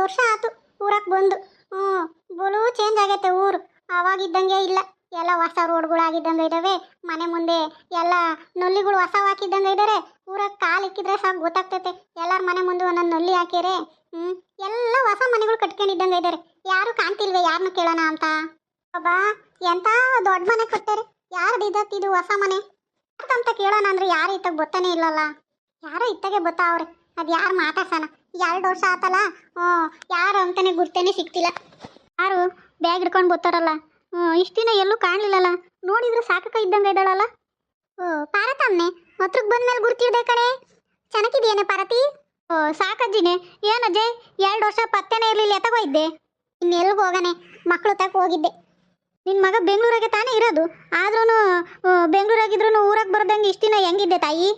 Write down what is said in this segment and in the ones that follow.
ಎರಡು ವರ್ಷ ಆತು ಊರಕ್ಕೆ ಬಂದು. ಹ್ಞೂ ಬಲು ಚೇಂಜ್ ಆಗೈತೆ ಊರು. ಅವಾಗಿದ್ದಂಗೆ ಇಲ್ಲ. ಎಲ್ಲ ಹೊಸ ರೋಡ್ಗಳಾಗಿದ್ದಂಗೆ ಇದ್ದಾವೆ ಮನೆ ಮುಂದೆ ಎಲ್ಲ ನೊಲ್ಲಿಗಳು ಹೊಸ ಹಾಕಿದ್ದಂಗೆ ಇದ್ದಾರೆ ಊರಾಗ ಕಾಲು ಇಕ್ಕಿದ್ರೆ ಸಾಕು ಗೊತ್ತಾಗ್ತೈತೆ. ಎಲ್ಲರ ಮನೆ ಮುಂದೆ ಒಂದೊಂದು ನೊಲ್ಲಿ ಹಾಕಿರೆ ಹ್ಞೂ ಎಲ್ಲ ಹೊಸ ಮನೆಗಳು ಕಟ್ಕೊಂಡಿದ್ದಂಗೆ ಇದ್ದಾರೆ ಯಾರು ಕಾಣ್ತಿಲ್ವೇ? ಯಾರನ್ನ ಕೇಳೋಣ ಅಂತ. ಅಬ್ಬಾ ಎಂಥ ದೊಡ್ಡ ಮನೆ ಕಟ್ಟಾರೆ ಯಾರ್ದು ಇದತ್ತಿದು ಹೊಸ ಮನೆ? ಅಂತ ಕೇಳೋಣ ಅಂದ್ರೆ ಯಾರು ಇತ್ತಾಗ ಗೊತ್ತಾನೆ ಇಲ್ಲಲ್ಲ. ಯಾರೋ ಇತ್ತಾಗೆ ಗೊತ್ತಾವ್ರೆ ಅದು ಯಾರು ಮಾತಾಡ್ಸೋಣ? ಎರಡು ವರ್ಷ ಆತಲ್ಲ? ಹ್ಞೂ, ಯಾರು ಅಂತಾನೆ ಗುರ್ತೇನೆ ಸಿಕ್ತಿಲ್ಲ ಯಾರು ಬ್ಯಾಗ್ ಹಿಡ್ಕೊಂಡು ಬರ್ತಾರಲ್ಲ ಹ್ಞೂ, ಇಷ್ಟು ದಿನ ಎಲ್ಲೂ ಕಾಣಲಿಲ್ಲಲ್ಲ? ನೋಡಿದ್ರೆ ಸಾಕಕ್ಕ ಇದ್ದಂಗೆ ಇದ್ದಾಳಲ್ಲ? ಓ ಪಾರತಮ್ಮೆ ಹತ್ರಕ್ಕೆ ಬಂದ್ಮೇಲೆ ಗುರ್ತಿಡ್ದೆ ಕಣೆ. ಚೆನ್ನಾಗಿದೆಯೇನೆ ಪಾರತಿ ಓ ಸಾಕಜ್ಜಿನೇ. ಏನಜ್ಜೆ ಎರಡು ವರ್ಷ ಪತ್ತೆನೇ ಇರಲಿಲ್ಲ ಎತ್ತಗೋಯ್ದೆ ಇನ್ನೆಲ್ಗೂ ಹೋಗನೆ ಮಕ್ಕಳು ತಕ್ಕ ಹೋಗಿದ್ದೆ. ನಿನ್ನ ಮಗ ಬೆಂಗಳೂರಿಗೆ ತಾನೇ ಇರೋದು? ಆದ್ರೂ ಬೆಂಗಳೂರಾಗಿದ್ರು ಊರಾಗೆ ಬರ್ದಂಗೆ ಇಷ್ಟು ದಿನ ಹೆಂಗಿದ್ದೆ ತಾಯಿ?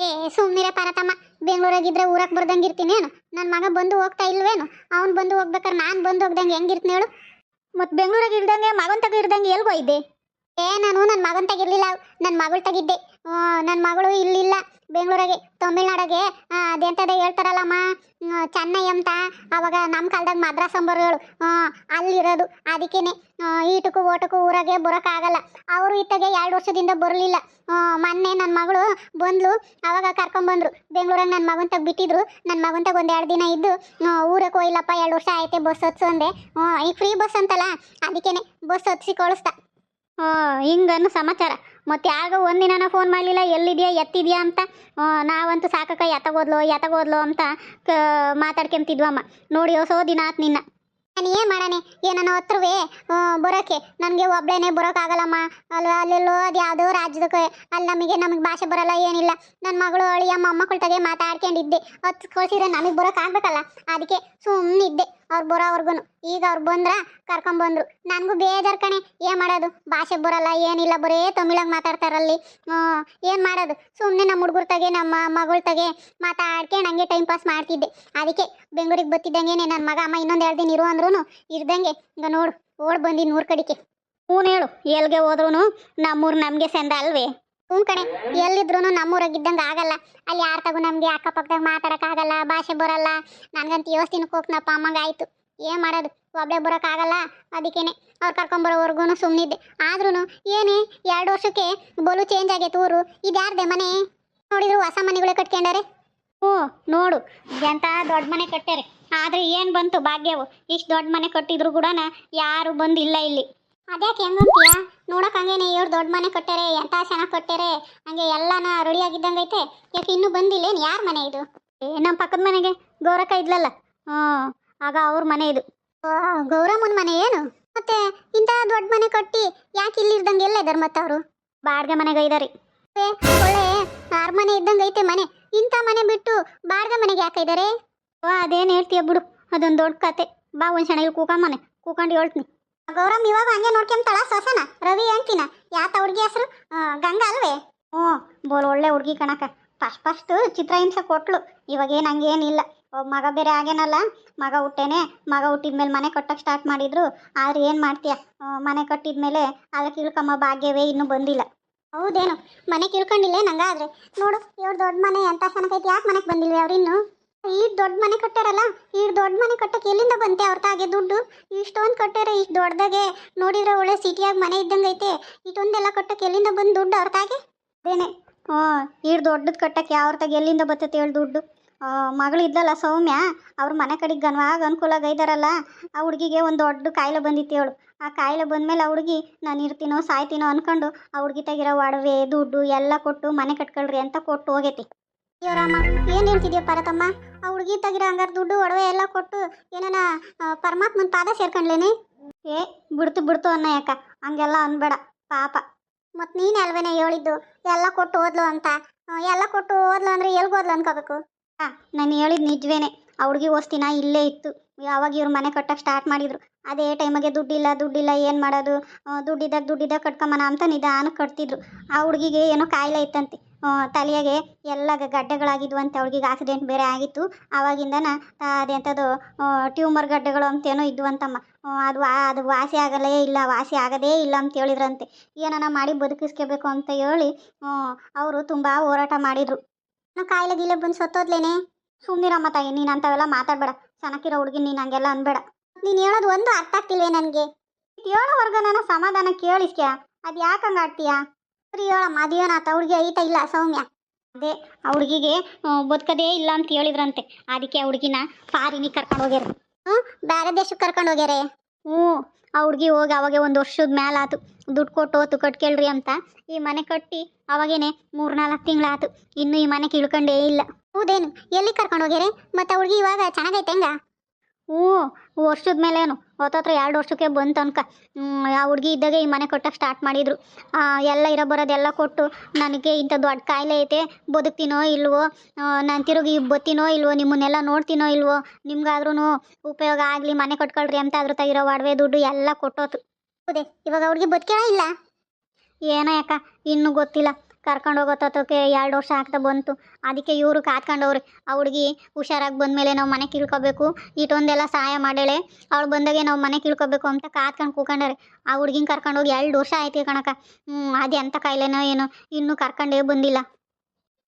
ಏ ಸುಮ್ಮನಿರೆ ಪಾರತಮ್ಮ ಬೆಂಗಳೂರಾಗಿದ್ರೆ ಊರಾಗ ಬರ್ದಂಗೆ ಇರ್ತೀನೇನು? ನನ್ನ ಮಗ ಬಂದು ಹೋಗ್ತಾ ಇಲ್ವೇನು? ಅವ್ನು ಬಂದು ಹೋಗ್ಬೇಕಾರೆ ನಾನು ಬಂದು ಹೋಗ್ದಂಗೆ ಹೆಂಗಿರ್ತೀನಿ ಹೇಳು? ಮತ್ತು ಬೆಂಗಳೂರಾಗ ಇಲ್ದಂಗೆ ಮಗನ ತಗ ಇರ್ದಂಗೆ ಎಲ್ಗೋ ಇದ್ದೆ? ಏ, ನಾನು ನನ್ನ ಮಗನ ತಗಿರ್ಲಿಲ್ಲ ನನ್ನ ಮಗಳು ತಗಿದ್ದೆ ನನ್ನ ಮಗಳು ಇಲ್ಲಿಲ್ಲ. ಬೆಂಗಳೂರಾಗೆ, ತಮಿಳ್ನಾಡಾಗೆ. ಅದೆಂತದೇ ಹೇಳ್ತಾರಲ್ಲಮ್ಮ. ಚೆನ್ನೈ ಅಂತ ಅವಾಗ ನಮ್ಮ ಕಾಲದಾಗ ಮದ್ರಾಸ್ ಅಂಬರುಗಳು. ಅಲ್ಲಿರೋದು. ಅದಕ್ಕೇನೆ ಈಟಕ್ಕೂ ಓಟಕ್ಕೂ ಊರಾಗೆ ಬರೋಕ್ಕಾಗಲ್ಲ. ಅವರು ಇತ್ತಾಗೆ ಎರಡು ವರ್ಷದಿಂದ ಬರಲಿಲ್ಲ. ಮೊನ್ನೆ ನನ್ನ ಮಗಳು ಬಂದ್ಲು. ಅವಾಗ ಕರ್ಕೊಂಬಂದರು ಬೆಂಗಳೂರಾಗ ನನ್ನ ಮಗನ ತಗ ಬಿಟ್ಟಿದ್ರು ನನ್ನ ಮಗನ ತಗ ಒಂದು ಎರಡು ದಿನ ಇದ್ದು ಊರಕ್ಕೆ ಹೋಗಿಲ್ಲಪ್ಪ ಎರಡು ವರ್ಷ ಆಯ್ತೆ ಬಸ್ ಹತ್ಸು ಅಂದೆ. ಈಗ ಫ್ರೀ ಬಸ್ ಅಂತಲ್ಲ, ಅದಕ್ಕೇನೆ, ಬಸ್ ಹತ್ಸಿ ಕಳಿಸ್ತಾ ಹಿಂಗನ್ನು ಸಮಾಚಾರ. ಮತ್ತೆ ಆಗ ಒಂದಿನ ಫೋನ್ ಮಾಡಲಿಲ್ಲ, ಎಲ್ಲಿದೆಯಾ, ಎತ್ತಿದ್ಯಾ ಅಂತ. ನಾವಂತೂ ಸಾಕಕ್ಕ ಎತ್ತಗೋದ್ಲು ಎತ್ತಗೋದ್ಲು ಅಂತ ಕ, ಮಾತಾಡ್ಕೊಂತಿದ್ವಮ್ಮ. ನೋಡಿ, ಹೊಸೋ ದಿನ ಆತ್ ನಿನ್ನ. ನಾನು ಏನು ಮಾಡಾನೆ ಏನನ್ನ ಹತ್ರವೇ ಬರೋಕೆ. ನನಗೆ ಒಬ್ಳೇನೆ ಬರೋಕ್ಕಾಗಲ್ಲಮ್ಮ ಅಲ್ಲಿ ಅಲ್ಲೆಲ್ಲೋ ಅದು ಯಾವುದೋ ರಾಜ್ಯದಕ್ಕೆ ಅಲ್ಲಿ ನಮಗೆ ನಮಗೆ ಭಾಷೆ ಬರಲ್ಲ, ಏನಿಲ್ಲ. ನನ್ನ ಮಗಳು ಅಳಿಯ ಮೊಮ್ಮಕ್ಕಳ ತಗೆ ಮಾತಾಡ್ಕೊಂಡಿದ್ದೆ. ಹತ್ತು ಕಳಿಸಿದ್ರೆ ನಮಗೆ ಬರೋಕ್ಕಾಗಬೇಕಲ್ಲ ಅದಕ್ಕೆ ಸುಮ್ಮನಿದ್ದೆ ಅವ್ರು ಬರೋವರೆಗೂ ಈಗ ಅವ್ರು ಬಂದ್ರ ಕರ್ಕೊಂಬಂದ್ರು ನನಗೂ ಬೇಜಾರು ಕಣೆ. ಏನು ಮಾಡೋದು? ಭಾಷೆ ಬರಲ್ಲ, ಏನಿಲ್ಲ. ಬರೇ ತಮಿಳಾಗಿ ಮಾತಾಡ್ತಾರಲ್ಲಿ ಏನು ಮಾಡೋದು? ಸುಮ್ಮನೆ ನಮ್ಮ ಹುಡುಗರ ತಗೆ, ನಮ್ಮ ಮಗಳ ತಗೆ ಮಾತಾಡ್ಕೊಂಡು ಹಂಗೆ ಟೈಮ್ ಪಾಸ್ ಮಾಡ್ತಿದ್ದೆ. ಅದಕ್ಕೆ ಬೆಂಗಳೂರಿಗೆ ಬತ್ತಿದ್ದಂಗೆ ನನ್ನ ಮಗ, ಅಮ್ಮ ಇನ್ನೊಂದು ಎರಡು ದಿನ ಇರು ಅಂದ್ರೂ ಇರ್ದಂಗೆ, ಈಗ ನೋಡು, ಓಡ್ ಬಂದಿ ನೂರು ಕಡಿಕೆ. ಹ್ಞೂ ಹೇಳು. ಎಲ್ಗೆ ಹೋದ್ರೂ ನಮ್ಮೂರು ನಮಗೆ ಸೆಂದ ಅಲ್ವೇ? ಹ್ಞೂ ಕಣೆ ಎಲ್ಲಿದ್ರು ನಮ್ಮೂರಾಗಿದ್ದಂಗೆ ಆಗಲ್ಲ. ಅಲ್ಲಿ ಯಾರ ತಗೋ ನಮಗೆ ಅಕ್ಕಪಕ್ಕದಾಗ ಮಾತಾಡೋಕ್ಕಾಗಲ್ಲ ಭಾಷೆ ಬರಲ್ಲ. ನನಗಂತೂ ಯೋಸ್ತಿನಕ್ಕೆ ಹೋಗ್ನಪ್ಪ, ಅಮ್ಮಂಗೆ ಆಯಿತು. ಏನು ಮಾಡೋದು ಒಬ್ಬಳೇ ಬರೋಕ್ಕಾಗಲ್ಲ ಅದಕ್ಕೇನೆ. ಅವ್ರು ಕರ್ಕೊಂಬರೋವರೆಗೂ ಸುಮ್ಮನಿದ್ದೆ ಆದ್ರೂ ಏನೇ, ಎರಡು ವರ್ಷಕ್ಕೆ ಬಲು ಚೇಂಜ್ ಆಗೈತೆ ಊರು. ಇದ್ಯಾರ್ದೆ ಮನೆ? ನೋಡಿದ್ರು ಹೊಸ ಮನೆಗಳೇ ಕಟ್ಕೊಂಡಾರೆ. ಹ್ಞೂ, ನೋಡು, ಎಂತ ದೊಡ್ಡ ಮನೆ ಕಟ್ಟ್ಯಾರೆ. ಆದರೆ ಏನು ಬಂತು ಭಾಗ್ಯವು? ಇಷ್ಟು ದೊಡ್ಡ ಮನೆ ಕಟ್ಟಿದ್ರು ಕೂಡ ಯಾರು ಬಂದಿಲ್ಲ ಇಲ್ಲಿ. ಅದ್ಯಾಕೆ ಹೆಂಗಂತೀಯ? ನೋಡಕ್ ಹಂಗೇನೆ ಇವ್ರು ದೊಡ್ಡ ಮನೆ ಕಟ್ಟಾರೆ ಎಂತ ಚೆನ್ನಾಗಿ ಕಟ್ಟಾರೆ ಹಂಗೆ ಎಲ್ಲಾನ ರೆಡಿ ಯಾಕೆ ಇನ್ನೂ ಬಂದಿಲ್ಲೇನು? ಯಾರ ಮನೆ ಇದು? ಏ ನಮ್ಮ ಪಕ್ಕದ ಮನೆಗೆ ಗೌರಕ್ಕ ಇದ್ಲಲ್ಲ. ಹ್ಞೂ, ಆಗ ಅವ್ರ ಮನೆ ಇದು. ಗೌರಮ್ಮನ ಮನೆ ಏನು? ಮತ್ತೆ ಇಂಥ ದೊಡ್ಡ ಮನೆ ಕಟ್ಟಿ ಯಾಕೆ ಇಲ್ಲಿ ಇರ್ದಂಗೆ ಎಲ್ಲ ಇದಾರೆ ಮತ್ತೆ ಅವರು? ಬಾಡ್ಗೆ ಮನೆಗೆ ಇದಾರೆ. ಒಳ್ಳೆ ಅರಮನೆ ಇದ್ದಂಗೆ ಐತೆ ಮನೆ. ಇಂಥ ಮನೆ ಬಿಟ್ಟು ಬಾಡ್ಗೆ ಮನೆಗೆ ಯಾಕೆ ಇದ್ದಾರೆ ಓ ಅದೇನು ಹೇಳ್ತೀಯ ಬಿಡು, ಅದೊಂದು ದೊಡ್ಡ ಕತೆ. ಬಾ ಒಂದು ಚೆನ್ನಾಗಿ ಕೂಕಮ್ಮನೆ, ಕೂಕೊಂಡು ಹೇಳ್ತೀನಿ. ಗೌರಮ್, ಇವಾಗ ಹಂಗೆ ನೋಡ್ಕೊಂತಾಳ ಸೊಸನ, ರವಿ ಅಂತಿನ ಯಾತ ಹುಡುಗಿ ಹೆಸರು? ಗಂಗಾ ಅಲ್ವೇ? ಹ್ಞೂ, ಬೋಲ್ ಒಳ್ಳೆ ಹುಡುಗಿ ಕಣಕ ಫಸ್ಟ್ ಫಸ್ಟ್ ಚಿತ್ರಹಿಂಸೆ ಕೊಟ್ಲು. ಇವಾಗ ಏನು ಹಂಗೇನಿಲ್ಲ ಮಗ ಬೇರೆ ಆಗೇನಲ್ಲ ಮಗ ಹುಟ್ಟೇನೆ. ಮಗ ಹುಟ್ಟಿದ್ಮೇಲೆ ಮನೆ ಕಟ್ಟಕ್ಕೆ ಸ್ಟಾರ್ಟ್ ಮಾಡಿದ್ರು. ಆದ್ರೆ ಏನು ಮಾಡ್ತೀಯ? ಮನೆ ಕಟ್ಟಿದ್ಮೇಲೆ ಅದಕ್ಕೆ ಇಳ್ಕಮ್ಮ ಭಾಗ್ಯವೇ ಇನ್ನೂ ಬಂದಿಲ್ಲ. ಹೌದೇನು? ಮನೆ ಕಿಳ್ಕೊಂಡಿಲ್ಲೇ ನಂಗಾದ್ರೆ? ನೋಡು, ಇವ್ರು ದೊಡ್ಡ ಮನೆ ಅಂತ ಸನಕೈತಿ. ಯಾಕೆ ಮನೆಗೆ ಬಂದಿಲ್ವಿ ಅವ್ರಿನ್ನು ಈ ದೊಡ್ಡ ಮನೆ ಕಟ್ಟಾರಲ್ಲ, ಈ ದೊಡ್ಡ ಮನೆ ಕಟ್ಟಕ್ಕೆ ಎಲ್ಲಿಂದ ಬಂತೆ ಅವ್ರ ತಾಗೆ ದುಡ್ಡು? ಇಷ್ಟೊಂದು ಕಟ್ಟಾರೆ, ಇಷ್ಟು ದೊಡ್ಡದಾಗೆ ನೋಡಿದ್ರೆ ಒಳ್ಳೆ ಸಿಟಿಯಾಗಿ ಮನೆ ಇದ್ದಂಗೆ ಐತೆ. ಇಷ್ಟೊಂದೆಲ್ಲ ಕಟ್ಟಕ್ಕೆ ಎಲ್ಲಿಂದ ಬಂದು ದುಡ್ಡು ಅವ್ರ ತಾಗೆ? ಅದೇನೆ ಹ್ಞೂ ಈಡ್ ದೊಡ್ಡದು ಕಟ್ಟಕ್ಕೆ ಅವ್ರ ತಾಗೆ ಎಲ್ಲಿಂದ ಬರ್ತೈತೆ ಹೇಳಿ ದುಡ್ಡು. ಮಗಳು ಇದ್ದಲ್ಲ ಸೌಮ್ಯ, ಅವ್ರ ಮನೆ ಕಡೆಗೆ ಗನ್ವಾಗ ಅನುಕೂಲ ಆಗೈದಾರಲ್ಲ ಆ ಹುಡುಗಿಗೆ ಒಂದು ದೊಡ್ಡ ಕಾಯಿಲೆ ಬಂದಿತ್ತು ಹೇಳು. ಆ ಕಾಯಿಲೆ ಬಂದಮೇಲೆ ಆ ಹುಡುಗಿ, ನಾನು ಇರ್ತೀನೋ, ಸಾಯ್ತೀನೋ ಅನ್ಕೊಂಡು ಆ ಹುಡುಗಿ ತೆಗಿರೋ ಒಡವೆ, ದುಡ್ಡು ಎಲ್ಲ ಕೊಟ್ಟು ಮನೆ ಕಟ್ಕೊಳ್ರಿ ಅಂತ ಕೊಟ್ಟು ಹೋಗೈತಿ. ಇವರಮ್ಮ ಏನು ಹೇಳ್ತಿದ್ಯಾ ಪರತಮ್ಮ? ಆ ಹುಡುಗಿ ತೆಗಿರೋ ಹಂಗಾರೆ ದುಡ್ಡು, ಒಡವೆ ಎಲ್ಲ ಕೊಟ್ಟು ಏನನ ಪರಮಾತ್ಮನ ಪಾದ ಸೇರ್ಕೊಂಡ್ಲೇನೆ? ಏ, ಬಿಡ್ತು ಬಿಡ್ತು ಅನ್ನ ಯಾಕ? ಹಂಗೆಲ್ಲ ಅನ್ಬೇಡ, ಪಾಪ. ಮತ್ತು ನೀನು ಅಲ್ವೇನೆ ಹೇಳಿದ್ದು, ಎಲ್ಲ ಕೊಟ್ಟು ಓದ್ಲು ಅಂತ? ಎಲ್ಲ ಕೊಟ್ಟು ಓದ್ಲು ಅಂದರೆ ಎಲ್ಗೆ ಓದ್ಲು ಅನ್ಕೋಬೇಕು? ಹಾಂ ನಾನು ಹೇಳಿದ್ ನಿಜವೇನೆ, ಆ ಹುಡುಗಿ ವಸ್ತಿನ ಇಲ್ಲೇ ಇತ್ತು. ಯಾವಾಗ ಇವ್ರು ಮನೆ ಕಟ್ಟಕ್ಕೆ ಸ್ಟಾರ್ಟ್ ಮಾಡಿದ್ರು. ಅದೇ ಟೈಮಿಗೆ ದುಡ್ಡಿಲ್ಲ ದುಡ್ಡಿಲ್ಲ, ಏನು ಮಾಡೋದು? ದುಡ್ಡಿದಾಗ ದುಡ್ಡಿದ್ದಾಗ ಕಟ್ಕೊಂಬನ ಅಂತ ನಿಧಾನಕ್ಕೆ ಕಟ್ತಿದ್ರು. ಆ ಹುಡುಗಿಗೆ ಏನೋ ಕಾಯಿಲೆ ಇತ್ತಂತೆ. ತಲೆಯಾಗೆ ಎಲ್ಲ ಗಡ್ಡೆಗಳಾಗಿದ್ವು ಅಂತ ಅವಳಿಗೆ ಆಕ್ಸಿಡೆಂಟ್ ಬೇರೆ ಆಗಿತ್ತು. ಆವಾಗಿಂದನ ಅದೆಂಥದ್ದು ಟ್ಯೂಮರ್ ಗಡ್ಡೆಗಳು ಅಂತೇನೋ ಇದ್ವು ಅಂತಮ್ಮ. ಅದು ಅದು ವಾಸಿ ಆಗಲೇ ಇಲ್ಲ, ವಾಸಿ ಆಗದೇ ಇಲ್ಲ ಅಂತ ಹೇಳಿದ್ರಂತೆ. ಏನನ ಮಾಡಿ ಬದುಕಿಸ್ಕೋಬೇಕು ಅಂತ ಹೇಳಿ ಅವರು ತುಂಬ ಹೋರಾಟ ಮಾಡಿದರು. ಕಾಯಿಲೆ ಗೀಲೆ ಬಂದು ಸತ್ತೋದ್ಲೇನೆ? ಸುಮ್ಮನಿರಮ್ಮ ತಾಯಿ, ನೀನು ಅಂಥವೆಲ್ಲ ಮಾತಾಡಬೇಡ. ಚೆನ್ನಾಗಿರೋ ಹುಡುಗಿ ನೀನು ಹಂಗೆಲ್ಲ ಅನ್ಬೇಡ. ನೀನು ಹೇಳೋದು ಒಂದು ಅರ್ಥ ಆಗ್ತಿಲ್ವೇ ನನಗೆ? ಹೇಳೋವರೆಗೂ ನಾನು ಸಮಾಧಾನ ಕೇಳಿಸ್ಕ್ಯ ಅದು ಯಾಕೆ ಸರಿ ಹೇಳ ಮದುವೆನಾತ ಹುಡುಗಿ ಐತ ಇಲ್ಲ, ಸೌಮ್ಯ. ಅದೇ, ಆ ಹುಡುಗಿಗೆ ಬದುಕದೇ ಇಲ್ಲ ಅಂತ ಹೇಳಿದ್ರಂತೆ. ಅದಕ್ಕೆ ಆ ಹುಡುಗಿನ ಫಾರಿನಿಗೆ ಕರ್ಕೊಂಡು ಹೋಗ್ಯಾರ. ಹ್ಞೂ ಬೇರೆ ದೇಶಕ್ಕೆ ಕರ್ಕೊಂಡು ಹೋಗ್ಯಾರೆ? ಹ್ಞೂ, ಆ ಹುಡುಗಿ ಹೋಗಿ ಅವಾಗೆ ಒಂದು ವರ್ಷದ ಮೇಲೆ ಆತು. ದುಡ್ಡು ಕೊಟ್ಟು ಹೋತು ಕಟ್ಕೇಳ್ರಿ ಅಂತ. ಈ ಮನೆ ಕಟ್ಟಿ ಅವಾಗೇನೆ ಮೂರ್ನಾಲ್ಕು ತಿಂಗಳಾತು. ಇನ್ನು ಈ ಮನೆ ಕಿಳ್ಕೊಂಡೇ ಇಲ್ಲ. ಹೌದೇನು? ಎಲ್ಲಿ ಕರ್ಕೊಂಡು ಹೋಗ್ಯಾರೆ? ಮತ್ತು ಆ ಹುಡುಗಿ ಇವಾಗ ಚೆನ್ನಾಗೈತೆ ಹೆಂಗ? ಹ್ಞೂ, ವರ್ಷದ ಮೇಲೇನು. ಹೊತ್ತತ್ರ ಎರಡು ವರ್ಷಕ್ಕೆ ಬಂತು ಅನ್ಕ ಆ ಹುಡುಗಿ ಇದ್ದಾಗ ಈ ಮನೆ ಕಟ್ಟಕ್ಕೆ ಸ್ಟಾರ್ಟ್ ಮಾಡಿದ್ರು. ಎಲ್ಲ ಇರೋ ಬರೋದೆಲ್ಲ ಕೊಟ್ಟು ನನಗೆ ಇಂಥ ದೊಡ್ಡ ಕಾಯಿಲೆ ಐತೆ, ಬದುಕ್ತೀನೋ ಇಲ್ವೋ? ನಾನು ತಿರುಗಿ ಬತ್ತೀನೋ ಇಲ್ವೋ? ನಿಮ್ಮನ್ನೆಲ್ಲ ನೋಡ್ತೀನೋ ಇಲ್ವೋ? ನಿಮ್ಗಾದ್ರೂ ಉಪಯೋಗ ಆಗಲಿ, ಮನೆ ಕಟ್ಕೊಳ್ರಿ ಅಂತ ಅದ್ರ ತೆಗಿರೋ ಒಡವೆ ದುಡ್ಡು ಎಲ್ಲ ಕೊಟ್ಟೋತು. ಹೌದೇ, ಇವಾಗ ಹುಡುಗಿ ಬದುಕೇ ಇಲ್ಲ? ಏನೋ ಯಾಕ, ಇನ್ನೂ ಗೊತ್ತಿಲ್ಲ. ಕರ್ಕೊಂಡು ಹೋಗೋತಕ್ಕೆ ಎರಡು ವರ್ಷ ಆಗ್ತಾ ಬಂತು. ಅದಕ್ಕೆ ಇವರು ಕಾತ್ಕೊಂಡವ್ರಿ ಆ ಹುಡುಗಿ ಹುಷಾರಾಗಿ ಬಂದಮೇಲೆ ನಾವು ಮನೆ ಕೀಳ್ಕೊಬೇಕು. ಇಟೊಂದೆಲ್ಲ ಸಹಾಯ ಮಾಡೇಳೆ ಅವಳು ಬಂದಾಗೆ ನಾವು ಮನೆ ಕಿಳ್ಕೋಬೇಕು ಅಂತ ಕಾತ್ಕೊಂಡು ಕೂಕೊಂಡಾರೆ. ಆ ಹುಡುಗಿನ ಕರ್ಕೊಂಡು ಹೋಗಿ ಎರಡು ವರ್ಷ ಆಯ್ತು ಕಣಕ್ಕ. ಹ್ಞೂ ಅದು ಎಂಥ ಕಾಯಿಲೆನೋ ಏನೋ. ಇನ್ನೂ ಕರ್ಕೊಂಡೇ ಬಂದಿಲ್ಲ.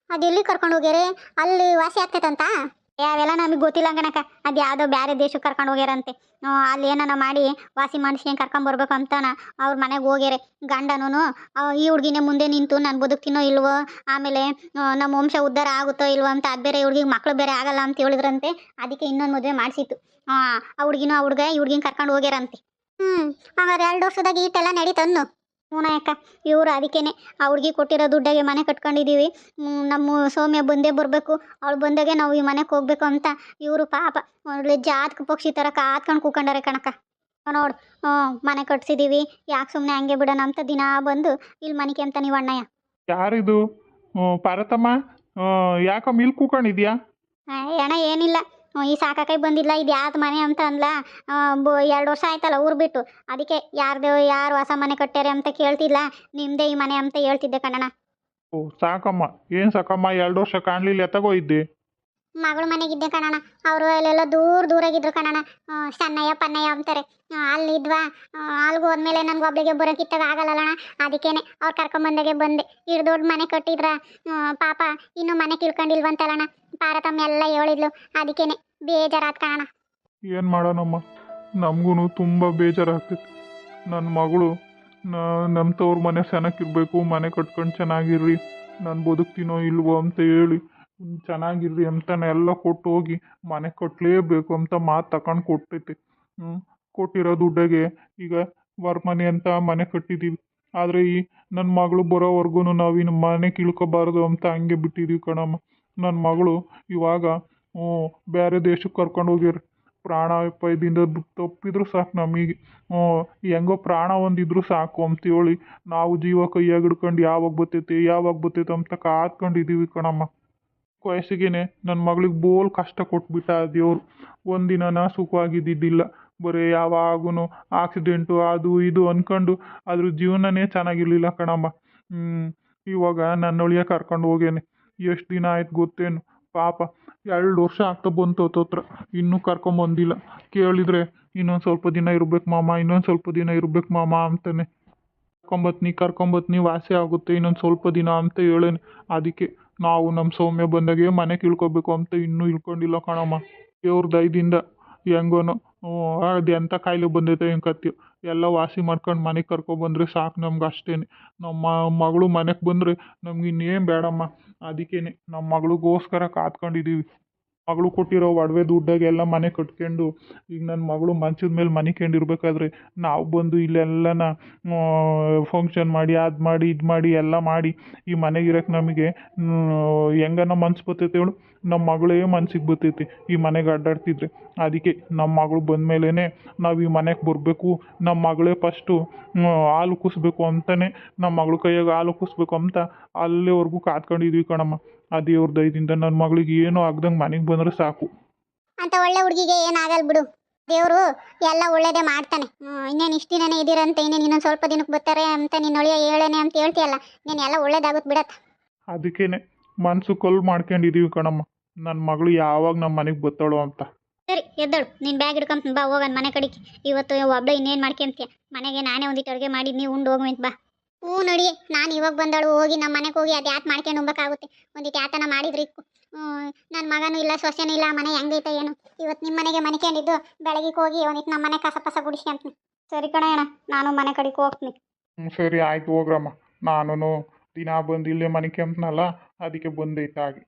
ಅದೆಲ್ಲಿ ಕರ್ಕೊಂಡು ಹೋಗ್ಯಾರೆ? ಅಲ್ಲಿ ವಾಸಿ ಆಗ್ತೈತಂತ? ಅವೆಲ್ಲ ನಮಗೆ ಗೊತ್ತಿಲ್ಲ ಅಂಗನಕ ಅದು ಯಾವುದೋ ಬೇರೆ ದೇಶಕ್ಕೆ ಕರ್ಕೊಂಡು ಹೋಗ್ಯಾರಂತೆ. ಅಲ್ಲಿ ಏನನ ಮಾಡಿ ವಾಸಿ ಮಾಡಿಸ್ಕೊಂಡು ಕರ್ಕೊಂಬರ್ಬೇಕು ಅಂತಾನ ಅವ್ರ ಮನೆಗೆ ಹೋಗ್ಯಾರೆ. ಗಂಡನೂ ಈ ಹುಡುಗಿನೇ ಮುಂದೆ ನಿಂತು ನಾನು ಬದುಕ್ತೀನೋ ಇಲ್ವೋ, ಆಮೇಲೆ ನಮ್ಮ ವಂಶ ಉದ್ಧಾರ ಆಗುತ್ತೋ ಇಲ್ವೋ ಅಂತ ಅದು ಬೇರೆ ಹುಡುಗಿಗೆ ಮಕ್ಕಳು ಬೇರೆ ಆಗಲ್ಲ ಅಂತ ಹೇಳಿದ್ರಂತೆ. ಅದಕ್ಕೆ ಇನ್ನೊಂದು ಮದುವೆ ಮಾಡಿಸಿತ್ತು. ಆ ಹುಡುಗಿನೂ ಆ ಹುಡುಗ ಈ ಹುಡುಗಿನ ಕರ್ಕೊಂಡು ಹೋಗ್ಯಾರಂತೆ. ಹ್ಞೂ ಹಾಗಾದ್ರೆ ಎರಡು ವರ್ಷದಾಗ ಈಟೆಲ್ಲ ನಡೀತನ್ನು ಹ್ಞೂ ಅಕ್ಕ ಇವರು ಅದಕ್ಕೇನೆ. ಆ ಹುಡುಗಿ ಕೊಟ್ಟಿರೋ ದುಡ್ಡಾಗೆ ಮನೆ ಕಟ್ಕೊಂಡಿದ್ದೀವಿ ಹ್ಮ್, ನಮ್ಮ ಸೌಮ್ಯ ಬಂದೇ ಬರಬೇಕು. ಅವಳು ಬಂದಾಗೆ ನಾವು ಈ ಮನೆಗೆ ಹೋಗ್ಬೇಕು ಅಂತ. ಇವರು ಪಾಪ ಒಳ್ಳೆ ಜಾತಕ ಪಕ್ಷಿ ಥರ ಕಾತ್ಕೊಂಡು ಕೂಕೊಂಡಾರೆ ಕಣಕ ನೋಡು ಹ್ಞೂ ಮನೆ ಕಟ್ಸಿದ್ದೀವಿ ಯಾಕೆ ಸುಮ್ಮನೆ ಹಂಗೆ ಬಿಡೋಣ ಅಂತ ದಿನ ಬಂದು ಇಲ್ಲಿ ಮನೆಗೆ ಅಂತ ನೀವು ಅಣ್ಣಯ್ಯ. ಯಾರಿದು? ಪಾರತಮ್ಮ. ಪಾರ್ವತಮ್ಮ ಯಾಕೋ ಮಿಲ್ ಕೂಕೊಂಡಿದ್ಯಾ? ಅಣ್ಣ ಏನಿಲ್ಲ. ಈ ಸಾಕಾಕೈ ಬಂದಿಲ್ಲ, ಇದು ಯಾವ್ದು ಮನೆ ಅಂತ ಅಂದ್ಲ. ಎರಡು ವರ್ಷ ಆಯ್ತಲ್ಲ ಊರು ಬಿಟ್ಟು. ಅದಕ್ಕೆ ಯಾರ್ದು, ಯಾರು ಹೊಸ ಮನೆ ಕಟ್ಟ್ಯಾರೆ ಅಂತ ಕೇಳ್ತಿಲ್ಲ ನಿಮ್ಮದೇ ಈ ಮನೆ ಅಂತ ಹೇಳ್ತಿದ್ದೆ ಕಣಣ್ಣ ಓ, ಸಾಕಮ್ಮ. ಏನು ಸಾಕಮ್ಮ, ಎರಡು ವರ್ಷ ಕಾಣಲಿಲ್ಲ ಎತ್ತಗೋ ಇದ್ದೆ. ಮಗಳ ಮನೆಗಿದ್ದೆ ಕಣಣ್ಣ. ಅವರು ಅಲ್ಲೆಲ್ಲ ದೂರ ದೂರಾಗಿದ್ರು ಕಣಣ್ಣ. ಆ, ಸಣ್ಣಯ್ಯ ಪನ್ನಯ್ಯ ಅಂತಾರೆ. ಅಲ್ಲಿ ಅಲ್ಲಿದ್ವಾ ಅಲ್ಲಿಗೆ ಹೋದ್ಮೇಲೆ ನನ್ಗೆ ಒಬ್ಬಳಿಗೆ ಬರೋಕಿತ್ತಾಗ ಆಗಲ್ಲಣ್ಣ ಅದಕ್ಕೇನೆ ಅವ್ರು ಕರ್ಕೊಂಬಂದಾಗೆ ಬಂದೆ. ಇಷ್ಟು ದೊಡ್ಡ ಮನೆ ಕಟ್ಟಿದ್ರ ಪಾಪ ಇನ್ನೂ ಮನೆ ಕಿಳ್ಕೊಂಡಿಲ್ವಂತಲ್ಲಣ್ಣ. ಪಾರತಮ್ಮ ಎಲ್ಲ ಹೇಳಿದ್ಲು. ಅದಕ್ಕೇನೆ ಬೇಜಾರಾದ ಕಣಣ್ಣ. ಏನು ಮಾಡೋಣಮ್ಮ? ನಮಗೂ ತುಂಬ ಬೇಜಾರಾಗ್ತೈತೆ ನನ್ನ ಮಗಳು ನಮ್ಮ ತವ್ರ ಮನೆ ಚೆನ್ನಾಗಿರ್ಬೇಕು ಮನೆ ಕಟ್ಕೊಂಡು ಚೆನ್ನಾಗಿರ್ರಿ. ನಾನು ಬದುಕ್ತೀನೋ ಇಲ್ವೋ ಅಂತ ಹೇಳಿ ಚೆನ್ನಾಗಿರ್ರಿ ಅಂತಾನೆ ಎಲ್ಲ ಕೊಟ್ಟು ಹೋಗಿ ಮನೆ ಕಟ್ಟಲೇಬೇಕು ಅಂತ ಮಾತು ತಕೊಂಡು ಕೊಟ್ಟೈತೆ ಹ್ಞೂ ಕೊಟ್ಟಿರೋ ದುಡ್ಡಿಗೆ ಈಗ ಮನೆ ಅಂತ ಮನೆ ಕಟ್ಟಿದ್ದೀವಿ ಆದರೆ ಈ ನನ್ನ ಮಗಳು ಬರೋವರೆಗೂ ನಾವು ಇನ್ನು ಮನೆ ಕೀಳ್ಕೊಬಾರ್ದು ಅಂತ ಹಂಗೆ ಬಿಟ್ಟಿದ್ದೀವಿ ಕಣಮ್ಮ. ನನ್ನ ಮಗಳು ಇವಾಗ, ಹ್ಞೂ ಬೇರೆ ದೇಶಕ್ಕೆ ಕರ್ಕೊಂಡು ಹೋಗ್ಯಾರ. ಪ್ರಾಣ ಪೈದಿಂದ ತಪ್ಪಿದ್ರು ಸಾಕು ನಮಗೆ. ಹೆಂಗೋ ಪ್ರಾಣ ಒಂದಿದ್ರು ಸಾಕು ಅಂತ ಹೇಳಿ ನಾವು ಜೀವ ಕೈಯಾಗ ಹಿಡ್ಕೊಂಡು ಯಾವಾಗ ಬರ್ತೈತೆ ಯಾವಾಗ ಬರ್ತೈತೆ ಅಂತ ಕಾತ್ಕೊಂಡಿದ್ದೀವಿ ಕಣಮ್ಮ. ವಯಸ್ಸಿಗೇನೆ ನನ್ನ ಮಗಳಿಗೆ ಬೋಲ್ ಕಷ್ಟ ಕೊಟ್ಬಿಟ್ಟ ಆ ದೇವ್ರು. ಒಂದಿನ ಸುಖವಾಗಿದ್ದಿದ್ದಿಲ್ಲ. ಬರೀ ಯಾವಾಗೂ ಆಕ್ಸಿಡೆಂಟು ಅದು ಇದು ಅಂದ್ಕೊಂಡು ಅದ್ರ ಜೀವನನೇ ಚೆನ್ನಾಗಿರ್ಲಿಲ್ಲ ಕಣಮ್ಮ. ಹ್ಞೂ ಇವಾಗ ನನ್ನೊಳಿಯ ಕರ್ಕೊಂಡು ಹೋಗೇನೆ ಎಷ್ಟು ದಿನ ಆಯ್ತು ಗೊತ್ತೇನು. ಪಾಪ, ಎರಡು ವರ್ಷ ಆಗ್ತಾ ಬಂತು ತೋತ್ರ ಇನ್ನೂ ಕರ್ಕೊಂಬಂದಿಲ್ಲ ಕೇಳಿದರೆ, ಇನ್ನೊಂದು ಸ್ವಲ್ಪ ದಿನ ಇರ್ಬೇಕು ಮಾಮ, ಇನ್ನೊಂದು ಸ್ವಲ್ಪ ದಿನ ಇರ್ಬೇಕು ಮಾಮ ಅಂತಾನೆ. ಕರ್ಕೊಂಬತ್ನಿ ಕರ್ಕೊಂಬತ್ನಿ ವಾಸಿ ಆಗುತ್ತೆ, ಇನ್ನೊಂದು ಸ್ವಲ್ಪ ದಿನ ಅಂತ ಹೇಳೇನೆ. ಅದಕ್ಕೆ ನಾವು ನಮ್ಮ ಸೌಮ್ಯ ಬಂದಾಗೆ ಮನೆ ಕೀಳ್ಕೋಬೇಕು ಅಂತ ಇನ್ನೂ ಇಳ್ಕೊಂಡಿಲ್ಲ ಕಣಮ್ಮ. ದೇವ್ರ ದಯದಿಂದ ಹೆಂಗೋನೋ ಅದು ಎಂಥ ಕಾಯಿಲೆ ಬಂದೈತೆ ಹೆಂಗೆ ಕತ್ತಿ. ಎಲ್ಲ ವಾಸಿ ಮಾಡ್ಕೊಂಡು ಮನೆಗೆ ಕರ್ಕೊಬಂದ್ರೆ ಸಾಕು ನಮ್ಗೆ ಅಷ್ಟೇ ನಮ್ಮ ಮಗಳು ಮನೆಗೆ ಬಂದರೆ ನಮ್ಗೆ ಇನ್ನೇನು ಬೇಡಮ್ಮ. ಅದಕ್ಕೇನೆ ನಮ್ಮ ಮಗಳಿಗೋಸ್ಕರ ಕಾತ್ಕೊಂಡಿದ್ದೀವಿ ಮಗಳು ಕೊಟ್ಟಿರೋ ಒಡವೆ ದುಡ್ಡಾಗೆಲ್ಲ ಮನೆ ಕಟ್ಕೊಂಡು, ಈಗ ನನ್ನ ಮಗಳು ಮಂಚದ ಮೇಲೆ ಮನಿಕೊಂಡಿರ್ಬೇಕಾದ್ರೆ ನಾವು ಬಂದು ಇಲ್ಲೆಲ್ಲನ ಫಂಕ್ಷನ್ ಮಾಡಿ, ಅದು ಮಾಡಿ, ಇದು ಮಾಡಿ, ಎಲ್ಲ ಮಾಡಿ ಈ ಮನೆಗಿರಕ್ಕೆ ನಮಗೆ ಹೆಂಗನ ಮನ್ಸು ಬರ್ತೈತೆ ಹೇಳು? ನಮ್ಮ ಮಗಳೇ ಮನ್ಸಿಗೆ ಬರ್ತೈತಿ ಈ ಮನೆಗೆ ಅಡ್ಡಾಡ್ತಿದ್ರೆ. ಅದಕ್ಕೆ ನಮ್ಮ ಮಗಳು ಬಂದಮೇಲೆ ನಾವು ಈ ಮನೆಗೆ ಬರಬೇಕು ನಮ್ಮ ಮಗಳೇ ಫಸ್ಟು ಹಾಲು ಕುಸ್ಬೇಕು ಅಂತಲೇ ನಮ್ಮ ಮಗಳ ಕೈಯಾಗ ಹಾಲು ಕುಸ್ಬೇಕು ಅಂತ ಅಲ್ಲಿವರೆಗೂ ಕಾದ್ಕೊಂಡಿದ್ವಿ ಕಣಮ್ಮ. ಆ ದೇವ್ರ ದಯದಿಂದ ನನ್ನ ಮಗಳಿಗೆ ಏನೂ ಆಗ್ದಂಗೆ ಮನೆಗೆ ಬಂದ್ರೆ ಸಾಕು. ಅಂತ ಒಳ್ಳೆ ಹುಡುಗಿಗೆ ಏನಾಗಲ್ಲ ಬಿಡು. ದೇವರು ಎಲ್ಲ ಒಳ್ಳೇದೇ ಮಾಡ್ತಾನೆ. ಇನ್ನೇನು ಇಷ್ಟು ದಿನನೇ ಇದ್ದೀರಂತ ಇನ್ನೇನು ಇನ್ನೊಂದು ಸ್ವಲ್ಪ ದಿನಕ್ಕೆ ಬರ್ತಾರೆ ಅಂತ ನಿನ್ನ ಒಳ್ಳೆಯ ಹೇಳೇನೆ ಅಂತ ಹೇಳ್ತೀಯಲ್ಲ. ನೀನು ಎಲ್ಲ ಒಳ್ಳೇದಾಗುತ್ತೆ ಬಿಡತ್ತ ಅದಕ್ಕೇನೆ ಮನಸ್ಸು ಕಲ್ಲು ಮಾಡ್ಕೊಂಡಿದ್ದೀವಿ ಕಣಮ್ಮ. ನನ್ನ ಮಗಳು ಯಾವಾಗ ನಮ್ಮ ಮನೆಗೆ ಬರ್ತಾಳೋ ಅಂತ. ಸರಿ ಎದ್ದಳು. ನೀನು ಬ್ಯಾಗ್ ಹಿಡ್ಕೊಂತ ಬಾ ಹೋಗನ್ ಮನೆ ಕಡೆಗೆ. ಇವತ್ತು ಒಬ್ಬಳು ಇನ್ನೇನು ಮಾಡ್ಕೊಂತೀಯ? ಮನೆಗೆ ನಾನೇ ಒಂದಿಟ್ಟು ಅಡುಗೆ ಮಾಡಿ ನೀವು ಉಂಡು ಹೋಗುವಂತ ಬಾ. ಹ್ಞೂ ನೋಡಿ, ನಾನು ಇವಾಗ ಬಂದಳು, ಹೋಗಿ ನಮ್ಮ ಮನೆಗೆ ಹೋಗಿ ಅದು ಯಾಕೆ ಮಾಡ್ಕೊಂಡು ಹೋಗ್ಬೇಕಾಗುತ್ತೆ ಒಂದಿಟ್ಟು ಯಾತನ ಮಾಡಿದ್ರಿ ನನ್ನ ಮಗನೂ ಇಲ್ಲ, ಸೊಸೆನೂ ಇಲ್ಲ ಮನೆ ಹೆಂಗೈತೆ ಏನು? ಇವತ್ತು ನಿಮ್ಮ ಮನೆಗೆ ಮನಿಕೊಂಡಿದ್ದು ಬೆಳಗ್ಗೆ ಹೋಗಿ ಒಂದಿಟ್ಟು ನಮ್ಮ ಮನೆ ಕಸ ಪಸ ಗುಡಿಸ್ಕೊಂತೀನಿ ಸರಿ ಕಣ ಅಣ್ಣ, ನಾನು ಮನೆ ಕಡೆಗೆ ಹೋಗ್ತೀನಿ. ಸರಿ, ಆಯ್ತು ಹೋಗ್ರಮ್ಮ. ನಾನು ದಿನ ಬಂದು ಇಲ್ಲೇ ಮನೆ ಕೆಂಪ್ನಲ್ಲ ಅದಕ್ಕೆ ಬಂದೈತೆ ಹಾಗೆ